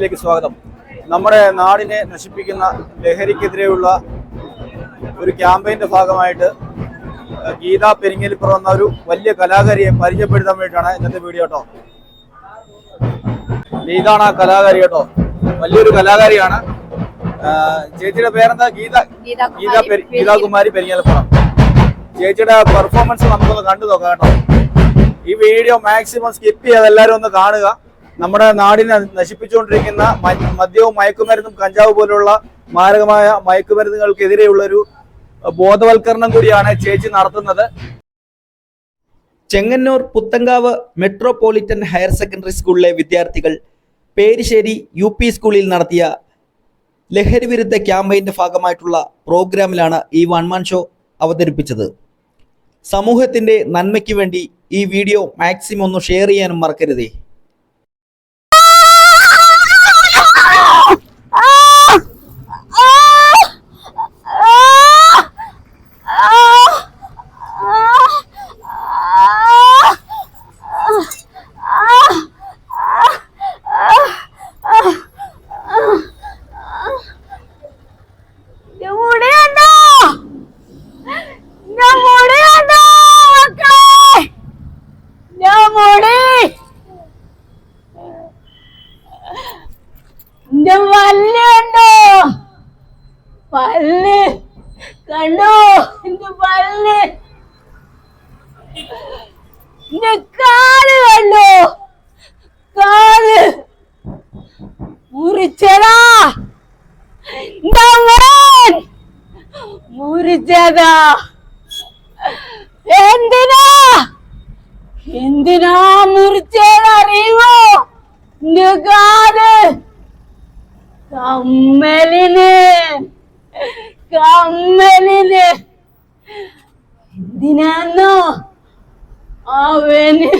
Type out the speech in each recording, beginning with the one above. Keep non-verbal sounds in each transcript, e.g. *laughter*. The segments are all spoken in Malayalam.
വീഡിയോയിലേക്ക് സ്വാഗതം. നമ്മുടെ നാടിനെ നശിപ്പിക്കുന്ന ലഹരിക്കെതിരെയുള്ള ഒരു ക്യാമ്പയിന്റെ ഭാഗമായിട്ട് ഗീത പെരിങ്ങലിപ്പുറം എന്ന ഒരു വലിയ കലാകാരിയെ പരിചയപ്പെടുത്താൻ വേണ്ടിയിട്ടാണ് ഇന്നത്തെ വീഡിയോ കേട്ടോ. ഗീതാണ് ആ കലാകാരി കേട്ടോ. വലിയൊരു കലാകാരിയാണ്. ചേച്ചിയുടെ പേരെന്താ? ഗീത ഗീത ഗീതാകുമാരി പെരിങ്ങലിപ്പുറം ചേച്ചിയുടെ പെർഫോമൻസ് നമുക്കൊന്ന് കണ്ടു നോക്കാം കേട്ടോ. ഈ വീഡിയോ മാക്സിമം സ്കിപ്പ് ചെയ്യാതെ എല്ലാവരും ഒന്ന് കാണുക. നമ്മുടെ നാടിനെ നശിപ്പിച്ചുകൊണ്ടിരിക്കുന്ന മദ്യവും മയക്കുമരുന്നും കഞ്ചാവ് പോലുള്ള മാരകമായ മയക്കുമരുന്നുകൾക്കെതിരെയുള്ള ഒരു ബോധവൽക്കരണം കൂടിയാണ് ചേച്ചി നടത്തുന്നത്. Chengannur Puthenkavu metropolitan higher secondary സ്കൂളിലെ വിദ്യാർത്ഥികൾ പേരിശ്ശേരി യു പി സ്കൂളിൽ നടത്തിയ ലഹരി വിരുദ്ധ ക്യാമ്പയിന്റെ ഭാഗമായിട്ടുള്ള പ്രോഗ്രാമിലാണ് ഈ വൺമാൻ ഷോ അവതരിപ്പിച്ചത്. സമൂഹത്തിന്റെ നന്മയ്ക്ക് വേണ്ടി ഈ വീഡിയോ മാക്സിമം ഒന്ന് ഷെയർ ചെയ്യാനും മറക്കരുതേ പല്ലുണ്ടോ പല്ല് കണ്ടോ എന്റെ പല്ല് എന്റെ കാൽ കണ്ടോ കാൽ മുറിച്ചതാ എന്റെ മോൻ മുറിച്ചതാ എന്തിനാ? എന്തിനാ മുറിച്ചതറിയുമോ കാൽ കമ്മലിന്. കമ്മലിന്. എന്തിനാന്നോ? അവന്.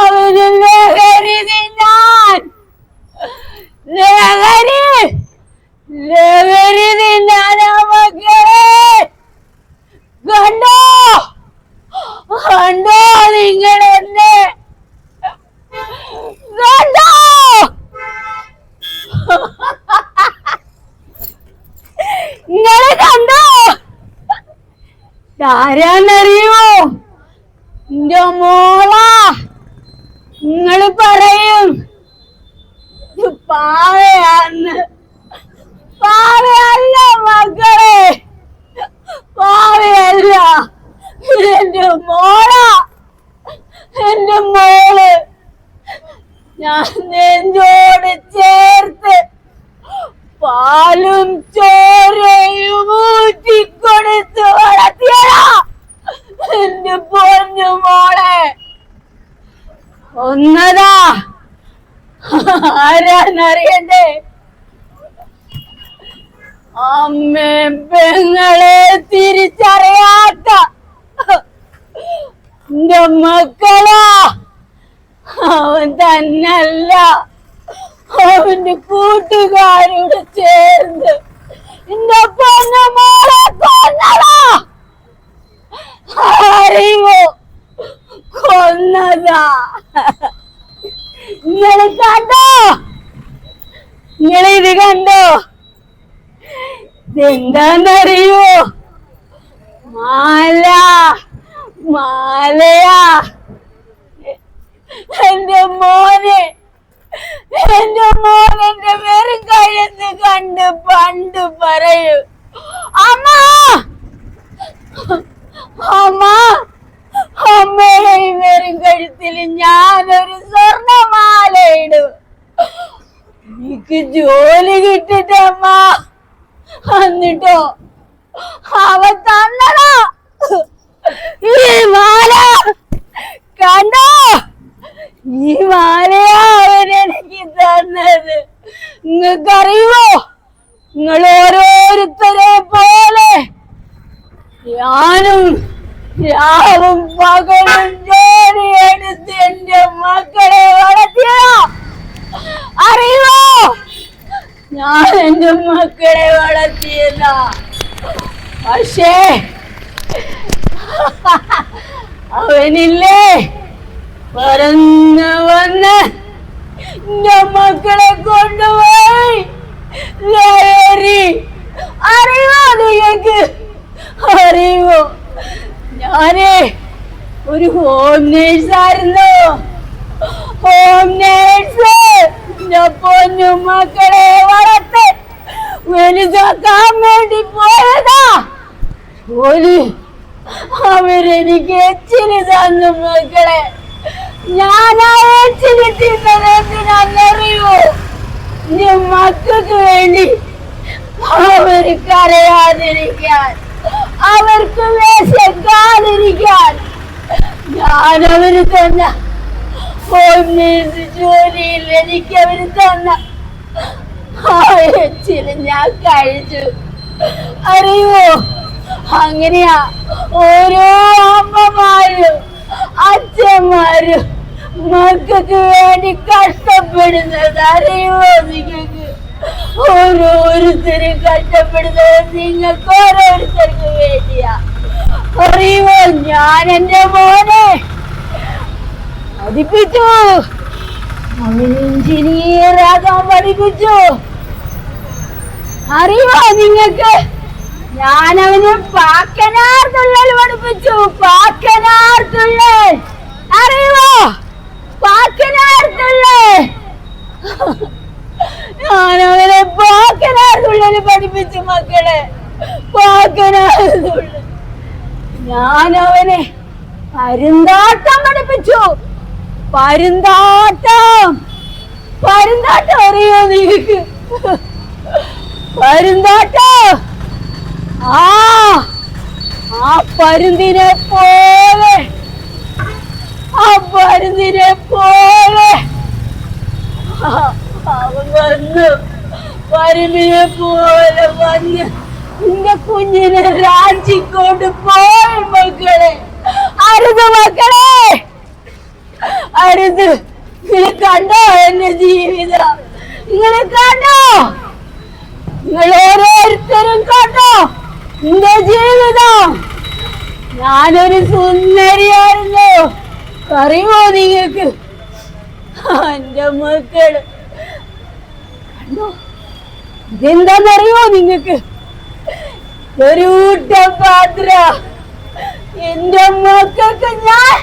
അവന് ലഹരി തിന്നാൻ. ലഹരി. കണ്ടോ? കണ്ടോ നിങ്ങൾ എന്നെ കണ്ടോ? നിങ്ങളെ കണ്ടോ? ആരാന്നറിയോ എന്റെ മോളാ. നിങ്ങൾ പറയും പാവയാന്ന് പാവയല്ല മക്കളെ. പാവയല്ല. എന്റെ മോളാ. എന്റെ മോൾ. ഞാൻ നെഞ്ചോട് ചേർത്ത് പാലും ചോരയും ഊറ്റിക്കൊടുത്ത് വളർത്തിയടാ എന്റെ പൊന്നു മോളെ. ഒന്നതാ. ആരാന്നറിയണ്ടേ? അമ്മയും പെങ്ങളെ തിരിച്ചറിയാത്ത എന്റെ മക്കളാ. അവൻ തന്നല്ല. അവന്റെ കൂട്ടുകാരോട് ചേർന്ന് എന്റെ പൊന്നമോളെ കൊന്നടാ അറിയോ കൊന്നതാ. നിങ്ങൾ കണ്ടോ? നിങ്ങളിത് കണ്ടോ? ഇതെന്താന്നറിയോ മാല മാലയാ. എന്റെ മോനെ എന്റെ മോൻ എന്റെ വെറും കഴുന്ന് കണ്ട് പണ്ട് പറയൂ അമ്മ അമ്മ അമ്മയുടെ വെറും കഴുത്തിൽ ഞാനൊരു സ്വർണമാല ഇടും എനിക്ക് ജോലി കിട്ടിട്ടമ്മ. എന്നിട്ടോ അവ തന്നടാ. ഈ മാല. കണ്ടോ? ഈ മാലയാ അവൻ തന്നത്. നിങ്ങൾക്കറിയുമോ? നിങ്ങൾ ഓരോരുത്തരെ പോലെ ഞാനും പകലും ജോലി എടുത്ത് എന്റെ മക്കളെ വളർത്തിയോ അറിയുമോ? ഞാൻ എന്റെ മക്കളെ വളർത്തിയല്ല പക്ഷേ അവനില്ലേ? പറന്ന് വന്ന് എന്റെ മക്കളെ കൊണ്ടുപോയി. അറിയോ നിങ്ങൾക്ക് അറിയോ? ഞാനേ ഒരു ഹോം നേഴ്സായിരുന്നു ഹോം നേഴ്സ് എന്റെ പൊന്നു മക്കളെ വളർത്ത് വലുതാക്കാൻ വേണ്ടി പോയതാ. ഒരു അവരെനിക്ക് എച്ചിന് തന്നു മക്കളെ. ഞാൻ ആ എച്ചിന് തിന്നത് എന്തിനാണെന്നറിയോ? എന്റെ മക്കൾക്ക് വേണ്ടി അവർ കരയാതിരിക്കാൻ അവർക്ക് വിശക്കാതിരിക്കാൻ ഞാൻ അവർ തന്നെ ജോലിയിൽ എനിക്ക് അവർ തന്ന ആ എച്ചിൽ ഞാൻ കഴിച്ചു. അറിയോ അങ്ങനെയാ ഓരോ അമ്മമാരും അച്ഛന്മാരും മക്കൾക്ക് വേണ്ടി കഷ്ടപ്പെടുന്നത്. അറിയുമോ നിങ്ങൾക്ക്? ഓരോരുത്തരും കഷ്ടപ്പെടുന്നത് നിങ്ങൾക്ക് ഓരോരുത്തർക്ക് വേണ്ടിയാ. അറിയുമോ ഞാൻ എന്റെ മോനെ പഠിപ്പിച്ചു. ആകാൻ പഠിപ്പിച്ചു. അറിയോ നിങ്ങക്ക് ഞാൻ അവന് പാക്കനാർ തുള്ളൽ പഠിപ്പിച്ചു. പാക്കനാർ തുള്ളൽ. അറിയോ പാക്കനാർ തുള്ളൽ. ഞാൻ അവനെ പാക്കനാർ തുള്ളൽ പഠിപ്പിച്ചു മക്കളെ. പാക്കനാർ തുള്ളൽ. ഞാൻ അവനെ പരുന്താട്ടം പഠിപ്പിച്ചു. പരുന്താട്ടം. പരുന്താട്ടം അറിയോ നിങ്ങൾക്ക് പരുന്താട്ടം. ആ ആ പരുന്തിനെ പോലെ. ആ പരുന്തിനെ പോലെ. അവൻ വന്നു പരുമിനെ പോലെ വന്ന് നിന്റെ കുഞ്ഞിനെ രാജിക്കൊണ്ട് പോയി മക്കളെ. അരുത് മക്കളെ. അരുത്. നിങ്ങൾ കണ്ടോ എന്റെ ജീവിതം? നിങ്ങൾ കണ്ടോ? നിങ്ങൾ ഓരോരുത്തരും കണ്ടോ എന്റെ ജീവിതം? ഞാനൊരു സുന്ദരിയായിരുന്നു. അറിയുമോ നിങ്ങൾക്ക്? എന്റെ മക്കൾ. കണ്ടോ? ഇതെന്താന്നറിയോ നിങ്ങക്ക് ഒരു പാത്ര. എന്റെ മക്കൾക്ക് ഞാൻ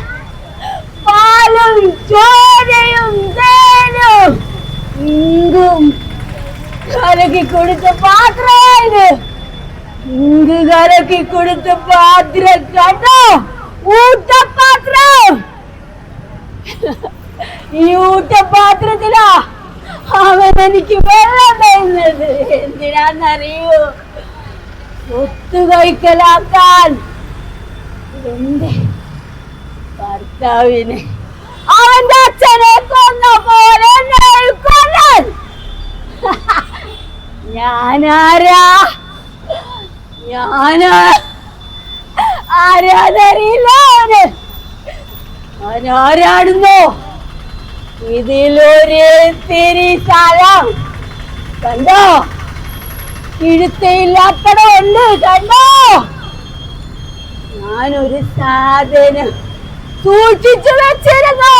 പാലും ചോരയും തേനും കലക്കി കൊടുത്ത പാത്രമാണ്. ഇങ്ക് കലക്കി കൊടുത്ത പാത്രം കണ്ടോ ഊട്ടപാത്രം ഈ ഊട്ടപാത്രത്തിലാ അവൻ എനിക്ക് വെള്ളം തരുന്നത്. എന്തിനാന്നറിയോ ഒത്തു കൈക്കലാക്കാൻ എന്റെ ഭർത്താവിനെ അവന്റെ അച്ഛനെ കൊന്ന പോലെ ഞാനാരാ? ഞാനാ? ആരാധറിയില്ല അവന്? അവനാരാടുന്നോ? ഇതിലൊരു തിരി കണ്ടോ? കിഴുത്തയില്ലാത്തടമുണ്ട് കണ്ടോ? ഞാനൊരു സാധനം സൂക്ഷിച്ചു വെച്ചിരുന്നു.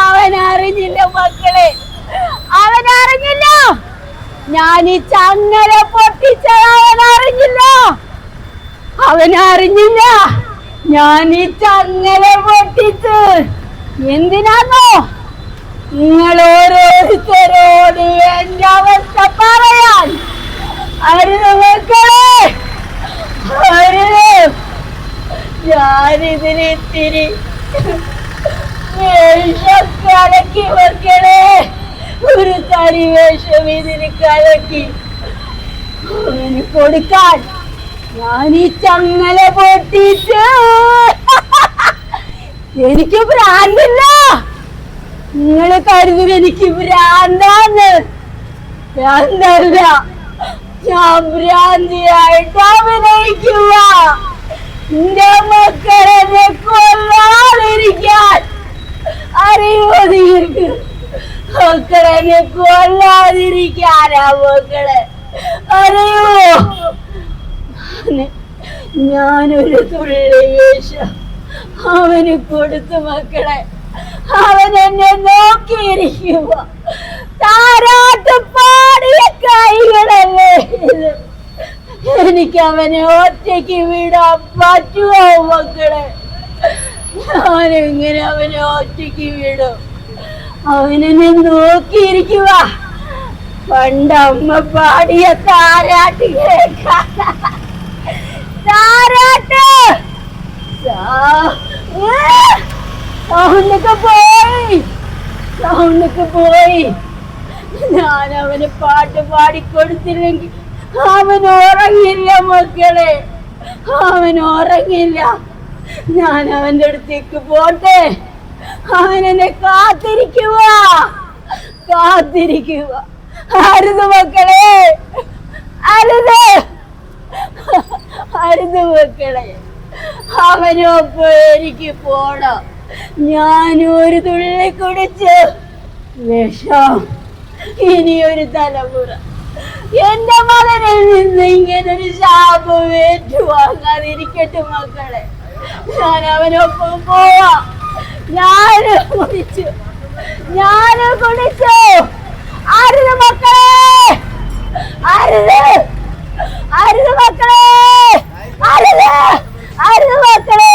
അവൻ അറിഞ്ഞില്ല മക്കളെ. അവൻ അറിഞ്ഞില്ല ഞാൻ ഈ ചങ്ങല പൊട്ടിച്ചത് അവൻ അറിഞ്ഞില്ല അവൻ അറിഞ്ഞില്ല ഞാൻ ഈ ചങ്ങല പൊട്ടിച്ച് എന്തിനാന്നോ? നിങ്ങൾ ഓരോരുത്തരോട് എന്റെ അവസ്ഥ പറയാൻ അരുത് മക്കളെ അരുത് ഞാനിതിന് ഇത്തിരി വേഷം കലക്കി മക്കളെ ഒരു തരി വേഷം ഇതിന് കലക്കി. കൊടുക്കാൻ ഞാൻ ഈ ചങ്ങല പൊട്ടിച്ച് എനിക്ക് ഭ്രാന്തില്ല. നിങ്ങൾ കരുതും എനിക്ക് ഭ്രാന്താന്ന്. ഭ്രാന്തല്ല ഞാൻ ഭ്രാന്തിയായിട്ട് അഭിനയിക്കുക. എന്റെ മക്കളെ കൊല്ലാതിരിക്കാൻ അറിയോ നിങ്ങൾക്ക് മക്കളെ കൊല്ലാതിരിക്കാനാ മക്കളെ അറിയോ ഞാൻ ഞാനൊരു തുള്ളി വേഷം അവന് കൊടുത്തു മക്കളെ. അവൻ എന്നെ നോക്കിയിരിക്കുക താരാട്ട് പാടിയ കൈകളല്ലേ. എനിക്ക് അവനെ ഒറ്റയ്ക്ക് വിടാൻ പറ്റുമോ മക്കളെ? ഞാൻ ഞാനെങ്ങനെ അവനെ ഒറ്റയ്ക്ക് വിടും? അവനെന്നെ നോക്കിയിരിക്കുക. പണ്ട് അമ്മ പാടിയ താരാട്ട്! താരാട്ട്! സൗണ്ടൊക്കെ പോയി. സൗണ്ടൊക്കെ പോയി. ഞാൻ അവന് പാട്ട് പാടിക്കൊടുത്തില്ലെങ്കിൽ അവൻ ഉറങ്ങില്ല മക്കളെ. അവൻ ഉറങ്ങില്ല ഞാൻ അവന്റെ അടുത്തേക്ക് പോട്ടെ. അവൻ എന്നെ കാത്തിരിക്കുക. കാത്തിരിക്കുക. അരുത് മക്കളെ. അരുത്. അരുത് മക്കളെ. അവനൊപ്പം എനിക്ക് പോണം. ഞാൻ ഒരു തുള്ളി കുടിച്ച് വിഷം. ഇനി ഒരു തലമുറ. എന്റെ മകനിൽ നിന്ന് ഇങ്ങനൊരു ശാപം ഏറ്റുവാങ്ങാതിരിക്കട്ടെ മക്കളെ. ഞാൻ അവനൊപ്പം പോവാ. ഞാൻ കുടിച്ചു. ഞാൻ കുടിച്ചു. അരുത് മക്കളെ. അരുത്. അരുത് മക്കളെ. അരുത്. അരുത് മക്കളെ.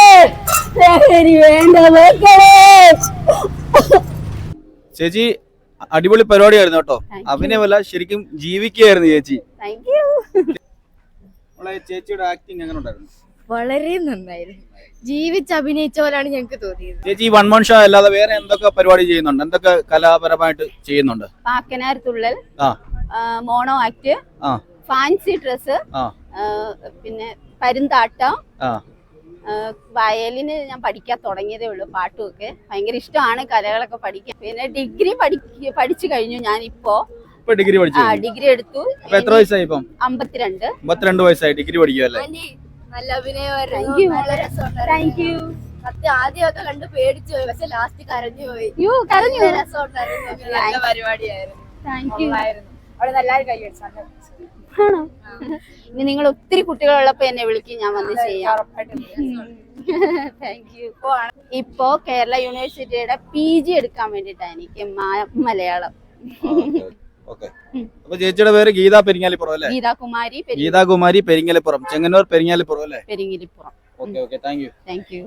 ലഹരി വേണ്ട മക്കളെ. ചേച്ചി അടിപൊളി പരിപാടിയായിരുന്നു കേട്ടോ. അഭിനയമല്ല ശരിക്കും ജീവിക്കുകയായിരുന്നു ചേച്ചി. ചേച്ചിയുടെ ആക്ടിങ് എങ്ങനെ ഉണ്ടായിരുന്നു വളരെ നന്നായിരുന്നു. ജീവിച്ച് അഭിനയിച്ച പോലാണ് ഞങ്ങൾക്ക് തോന്നിയത്. ചേച്ചി വൺ മൺ ഷോ അല്ലാതെ വേറെ എന്തൊക്കെ പരിപാടി ചെയ്യുന്നുണ്ട്? എന്തൊക്കെ കലാപരമായിട്ട് ചെയ്യുന്നുണ്ട്? പാക്കനാർ തുള്ളൽ മോണോ ആക്ട് ആ. ഫാൻസി ഡ്രസ് ആ. പിന്നെ പരുന്താട്ടം വയലിന് ഞാൻ പഠിക്കാൻ തുടങ്ങിയതേ ഉള്ളൂ പാട്ടുമൊക്കെ. ഭയങ്കര ഇഷ്ടമാണ് കലകളൊക്കെ പഠിക്കാൻ. പിന്നെ ഡിഗ്രി പഠിച്ചു കഴിഞ്ഞു ഞാനിപ്പോ. ഇപ്പോ ഡിഗ്രി പഠിച്ചു ആ ഡിഗ്രി എടുത്തു. എത്ര വയസ്സായി ഇപ്പം? അമ്പത്തിരണ്ട്. അമ്പത്തിരണ്ട് വയസ്സായി ഡിഗ്രി പഠിക്കുമല്ലേ നല്ല അഭിനയമായിരുന്നു. സത്യം ആദ്യമൊക്കെ കണ്ട് പേടിച്ചു പോയി. പക്ഷെ ലാസ്റ്റ് കരഞ്ഞു പോയി. കരഞ്ഞു. നല്ല രസമുണ്ടായിരുന്നു. നല്ല പരിപാടിയായിരുന്നു. അവിടെ നല്ലൊരു കൈ ആണോ? ഇനി നിങ്ങൾ ഒത്തിരി കുട്ടികളുള്ളപ്പോ എന്നെ വിളിക്കും ഞാൻ വന്ന് ചെയ്യാം. താങ്ക് *laughs* യു ഇപ്പോ കേരള യൂണിവേഴ്സിറ്റിയുടെ പി ജി എടുക്കാൻ വേണ്ടിട്ടാണ് എനിക്ക് മലയാളം. ഓക്കെ അപ്പൊ ചേച്ചിയുടെ പേര് ഗീതാ പെരിങ്ങാലിപ്പുറം അല്ലേ? ഗീതാകുമാരി ഗീതാകുമാരി പെരിങ്ങാലിപ്പുറം ചെങ്ങന്നൂർ പെരിങ്ങാലിപ്പുറം അല്ലേ? Peringirippuram okay okay. Thank you thank you